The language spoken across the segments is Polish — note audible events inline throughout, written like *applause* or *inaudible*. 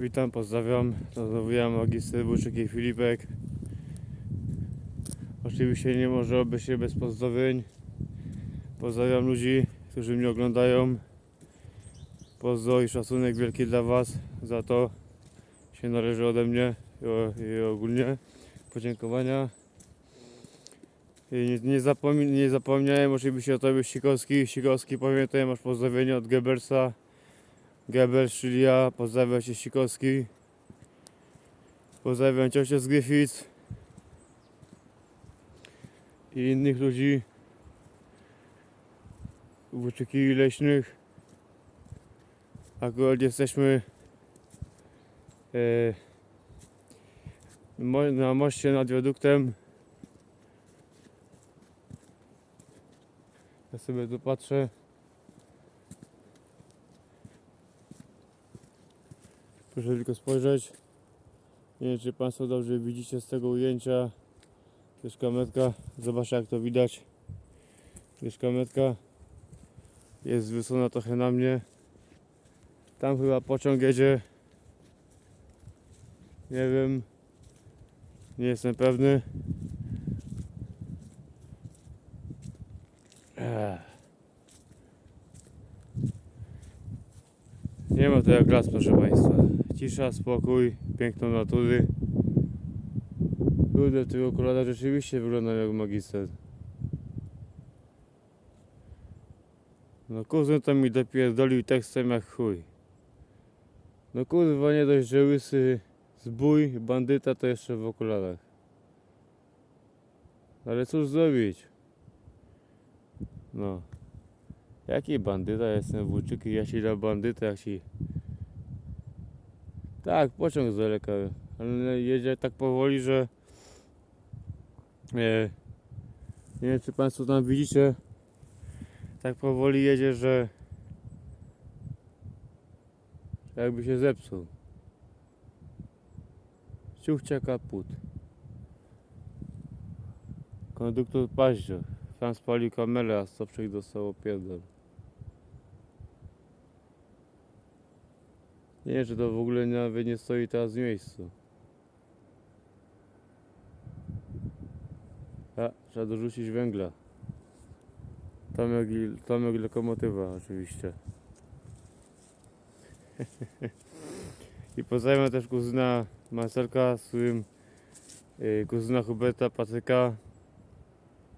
Witam, pozdrawiam. To znowu ja, magister i Filipek. Oczywiście nie może obejść się bez pozdrowień. Pozdrawiam ludzi, którzy mnie oglądają. Pozdro i szacunek wielki dla Was za to. Się należy ode mnie i, ogólnie podziękowania. Nie, nie, zapomni, nie zapomniałem oczywiście o Tobie Sikowski. Sikowski pamiętaj, masz pozdrowienia od Goebbelsa. Goebbels, czyli ja, pozdrawiam Cię Sikowski. Pozdrawiam ciocię z. I innych ludzi. Włóczyki leśnych. Akurat jesteśmy e, na moście nad wiaduktem. Ja sobie tu patrzę. Proszę tylko spojrzeć. Nie wiem, czy Państwo dobrze widzicie z tego ujęcia. Jest kametka. Zobaczcie, jak to widać. Jest kametka. Jest zwrócona trochę na mnie. Tam chyba pociąg jedzie. Nie wiem. Nie jestem pewny. Ech. Nie ma to jak las, proszę Państwa. Cisza, spokój, piękno natury. Kurde, tych okularach rzeczywiście wyglądam jak magister. No kuzyn to mi dopierdolił tekstem jak chuj. No kurwa, nie dość, że łysy zbój, bandyta to jeszcze w okularach. Ale cóż zrobić? No. Jaki bandyta? Ja Jestem włóczyki, ja ci dam bandytę, jak ci... Tak, pociąg z daleka, ale jedzie tak powoli, że... Nie, nie wiem, czy Państwo tam widzicie. Tak powoli jedzie, że Jakby się zepsuł. Ciuchcia kaput. Konduktor paździo. Tam spalił kamelę, a Stopczyk dostał opierdol. Nie czy to w ogóle nawet nie stoi teraz w miejscu. A, trzeba dorzucić węgla. I- Tomek lokomotywa oczywiście. *laughs* I pozdrawiam też kuzyna Marcelka, z którym yy, kuzyna Huberta, Patryka.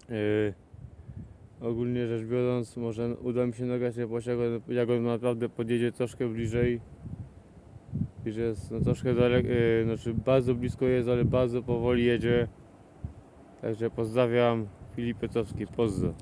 Yy, ogólnie rzecz biorąc, może uda mi się nagrać jak on naprawdę podjedzie troszkę bliżej. Że jest no, troszkę daleko, yy, znaczy bardzo blisko jest, ale bardzo powoli jedzie. Także pozdrawiam, Filip Piotrowski, pozdro.